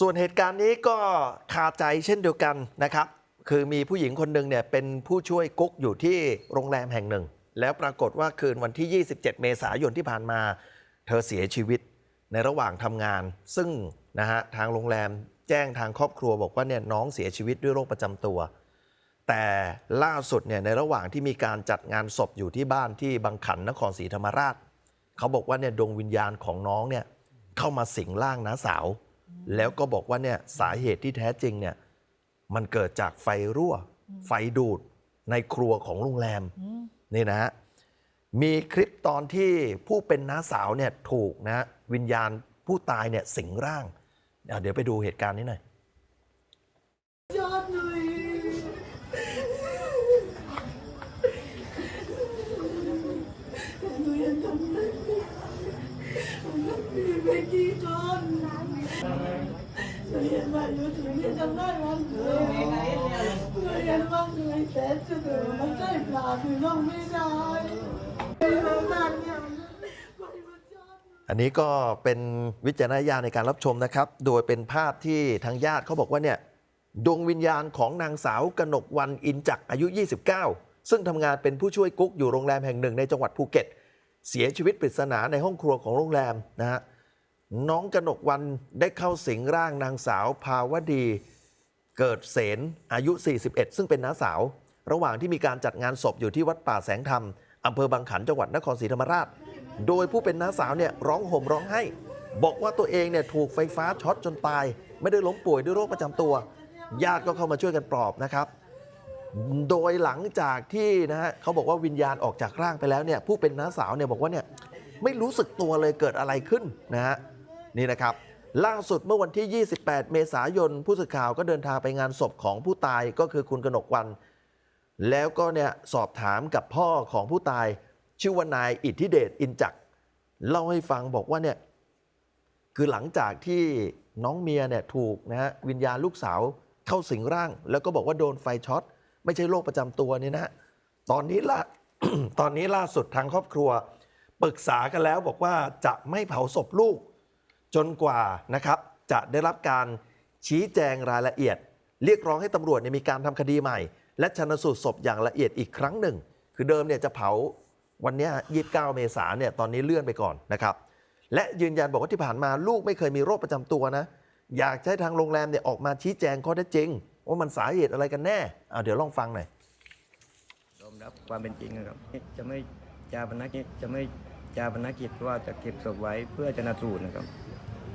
ส่วนเหตุการณ์นี้ก็คาใจเช่นเดียวกันนะครับ คือมีผู้หญิงคนหนึ่งเนี่ยเป็นผู้ช่วยกุ๊กอยู่ที่โรงแรมแห่งหนึ่ง แล้วปรากฏว่าคืนวันที่ 27 เมษายนที่ผ่านมา เธอเสียชีวิตในระหว่างทำงาน ซึ่งนะฮะทางโรงแรมแจ้งทางครอบครัวบอกว่าเนี่ยน้องเสียชีวิตด้วยโรคประจำตัว แต่ล่าสุดเนี่ยในระหว่างที่มีการจัดงานศพอยู่ที่บ้านที่บางขันนครศรีธรรมราช เขาบอกว่าเนี่ยดวงวิญญาณของน้องเนี่ยเข้ามาสิงร่างน้าสาว แล้วก็บอกว่าเนี่ยสาเหตุที่แท้จริงเนี่ยมันเกิดจากไฟรั่ว ไฟดูดในครัวของโรงแรมนี่นะฮะมีคลิปตอนที่ผู้เป็นน้าสาวเนี่ยถูกนะฮะวิญญาณผู้ตายเนี่ยสิงร่างอะเดี๋ยวไปดูเหตุการณ์นี้หน่อยยอดเลยหนูยังทำไม่ได้มีไม่ กี่คนหนูยังมาอยู่ถึงนี่ทำได้วันเลยหนูยังว่าเหนื่อยแต่จะเดินมันใกล้ปลาคือน้องไม่ได้ไม่รู้านเนี่ยอันนี้ก็เป็นวิจารณญาณในการรับชมนะครับ โดยเป็นภาพที่ทางญาติเขาบอกว่าเนี่ยดวงวิญญาณของนางสาวกนกวันอินจักอายุ 29 ซึ่งทำงานเป็นผู้ช่วยกุ๊กอยู่โรงแรมแห่งหนึ่งในจังหวัดภูเก็ต เสียชีวิตปริศนาในห้องครัวของโรงแรมนะฮะ น้องกนกวันได้เข้าสิงร่างนางสาวภาวดี เกิดเสนอายุ 41 ซึ่งเป็นน้าสาว ระหว่างที่มีการจัดงานศพอยู่ที่วัดป่าแสงธรรมอำเภอบางขันจังหวัดนครศรีธรรมราช โดยผู้เป็นน้าสาวเนี่ยร้องห่มร้องไห้ บอกว่าตัวเองเนี่ยถูกไฟฟ้าช็อตจนตาย ไม่ได้ล้มป่วยด้วยโรคประจำตัว ญาติก็เข้ามาช่วยกันปลอบนะครับโดยหลังจากที่นะฮะเขาบอกว่าวิญญาณออกจากร่างไปแล้วเนี่ยผู้เป็นน้าสาวเนี่ยบอกว่าเนี่ยไม่รู้สึกตัวเลยเกิดอะไรขึ้นนะฮะ นี่นะครับ ล่าสุดเมื่อวันที่ 28 เมษายน ผู้สื่อข่าวก็เดินทางไปงานศพของผู้ตายก็คือคุณกนกวัน แล้วก็เนี่ยสอบถามกับพ่อของผู้ตาย ชื่อว่านายอิทธิเดชอินจักเล่าให้ฟังบอกว่าเนี่ยคือหลังจากที่น้องเมียเนี่ยถูกนะฮะวิญญาณลูกสาวเข้าสิงร่าง แล้วก็บอกว่าโดนไฟช็อต ไม่ใช่โรคประจำตัวเนี่ยนะตอนนี้ล่ะตอนนี้ล่าสุดทางครอบครัว ปรึกษากันแล้วบอกว่าจะไม่เผาศพลูก จนกว่านะครับจะได้รับการชี้แจงรายละเอียด เรียกร้องให้ตำรวจเนี่ยมีการทำคดีใหม่ และชนสูตรศพอย่างละเอียดอีกครั้งหนึ่ง คือเดิมเนี่ยจะเผาวันนี้ย29 เมษาเนี่ยตอนนี้เลื่อนไปก่อนนะครับและยืนยันบอกว่าที่ผ่านมาลูกไม่เคยมีโรคประจำตัวนะอยากให้ทางโรงแรมเนี่ยออกมาชี้แจงข้อเท็จจริง ว่ามันสาเหตุอะไรกันแน่เอาเดี๋ยวลองฟังหน่อยยอมรับความเป็นจริงนะครับ จะไม่จาปนกิจจะไม่จาปนกิจว่าจะเก็บศพไว้เพื่อจะนาสูตรนะครับ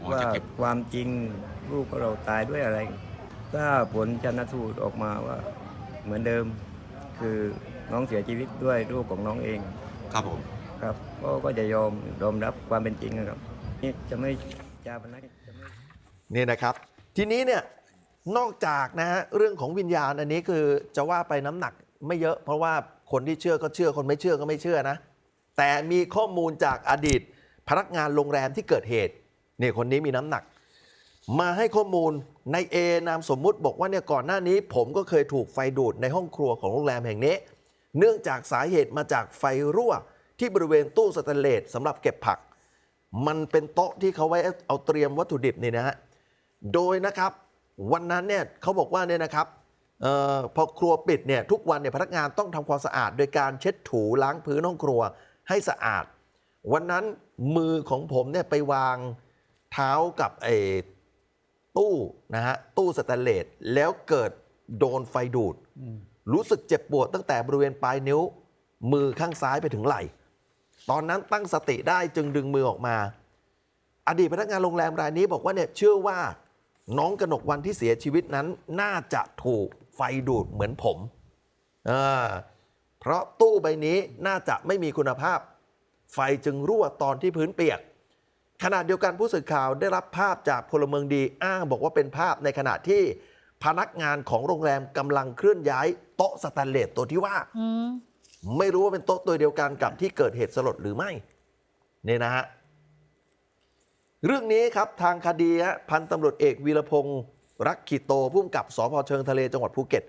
ว่าจะเก็บความจริงลูกของเราตายด้วยอะไร ถ้าผลชนสูตรออกมาว่าเหมือนเดิมคือน้องเสียชีวิตด้วยลูกของน้องเอง ครับผม ครับก็ก็จะยอมยอมรับความเป็นจริงนะครับนี่จะไม่จาปนกิจจะไม่นี่นะครับ ทีนี้เนี่ยนอกจากนะฮะเรื่องของวิญญาณอันนี้คือจะว่าไปน้ำหนักไม่เยอะ เพราะว่าคนที่เชื่อก็เชื่อคนไม่เชื่อก็ไม่เชื่อนะ แต่มีข้อมูลจากอดีตพนักงานโรงแรมที่เกิดเหตุ นี่คนนี้มีน้ำหนัก มาให้ข้อมูลในเอนามสมมุติบอกว่าเนี่ยก่อนหน้านี้ ผมก็เคยถูกไฟดูดในห้องครัวของโรงแรมแห่งนี้ เนื่องจากสาเหตุมาจากไฟรั่ว ที่บริเวณตู้สแตนเลสสำหรับเก็บผัก มันเป็นโต๊ะที่เขาไว้เอาเตรียมวัตถุดิบนี่นะฮะโดยนะครับวันนั้นเนี่ยเขาบอกว่าเนี่ยนะครับออพอครัวปิดเนี่ยทุกวันเนี่ยพนักงานต้องทำความสะอาด โดยการเช็ดถูล้างพื้นห้องครัวให้สะอาด วันนั้นมือของผมเนี่ยไปวาง เท้ากับไอ้ตู้นะฮะตู้สแตนเลสแล้วเกิดโดนไฟดูด รู้สึกเจ็บปวดตั้งแต่บริเวณปลายนิ้ว มือข้างซ้ายไปถึงไหล่ ตอนนั้นตั้งสติได้จึงดึงมือออกมา อดีตพนักงานโรงแรมรายนี้บอกว่าเนี่ยเชื่อว่าน้องกนกวันที่เสียชีวิตนั้นน่าจะถูกไฟดูดเหมือนผมเออเพราะตู้ใบนี้น่าจะไม่มีคุณภาพ ไฟจึงรั่วตอนที่พื้นเปียก ขณะเดียวกันผู้สื่อข่าวได้รับภาพจากพลเมืองดีอ้างบอกว่าเป็นภาพในขณะที่พนักงานของโรงแรมกำลังเคลื่อนย้ายโต๊ะสแตนเลสตัวที่ว่าไม่รู้ว่าเป็นโต๊ะตัวเดียวกันกับที่เกิดเหตุสลดหรือไม่เนี่ยนะฮะเรื่องนี้ครับทางคดีฮะพันตำรวจเอกวีรพงศ์รักขีโตผู้กำกับสพเชิงทะเลจังหวัดภูเก็ต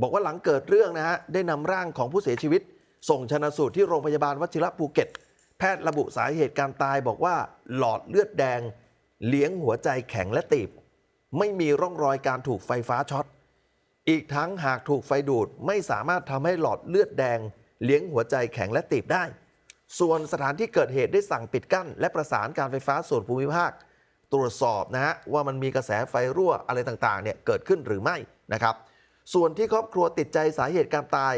บอกว่าหลังเกิดเรื่องนะฮะได้นำร่างของผู้เสียชีวิต ส่งชนะสูตรที่โรงพยาบาลวชิระภูเก็ตแพ ทย์ระบุสาเหตุการตายบอกว่าหลอดเลือดแดง เลี้ยงหัวใจแข็งและตีบ ไม่มีร่องรอยการถูกไฟฟ้าช็อต อีกทั้งหากถูกไฟดูดไม่สามารถทำให้หลอดเลือดแดง เลี้ยงหัวใจแข็งและตีบได้ ส่วนสถานที่เกิดเหตุได้สั่งปิดกั้น และประสานการไฟฟ้าส่วนภูมิภาค ตรวจสอบนะฮะว่ามันมีกระแสไฟรั่วอะไรต่างๆเนี่ยเกิดขึ้นหรือไม่นะครับส่วนที่ครอบครัวติดใจสาเหตุการตาย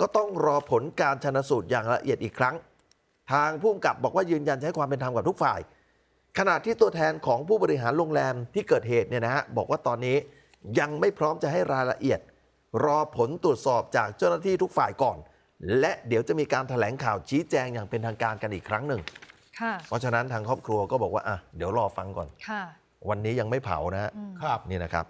ก็ต้องรอผลการชนสูตรอย่างละเอียดอีกครั้ง ทางผู้กำกับบอกว่ายืนยันจะให้ความเป็นธรรมกับทุกฝ่าย ขณะที่ตัวแทนของผู้บริหารโรงแรมที่เกิดเหตุเนี่ยนะฮะบอกว่าตอนนี้ยังไม่พร้อมจะให้รายละเอียด รอผลตรวจสอบจากเจ้าหน้าที่ทุกฝ่ายก่อน และเดี๋ยวจะมีการถแถลงข่าวชี้แจงอย่างเป็นทางการกันอีกครั้งหนึ่งค่ะเพราะฉะนั้นทางครอบครัวก็บอกว่าอะเดี๋ยวรอฟังก่อนค่ะวันนี้ยังไม่เผานะฮะอืมครับนี่นะครับ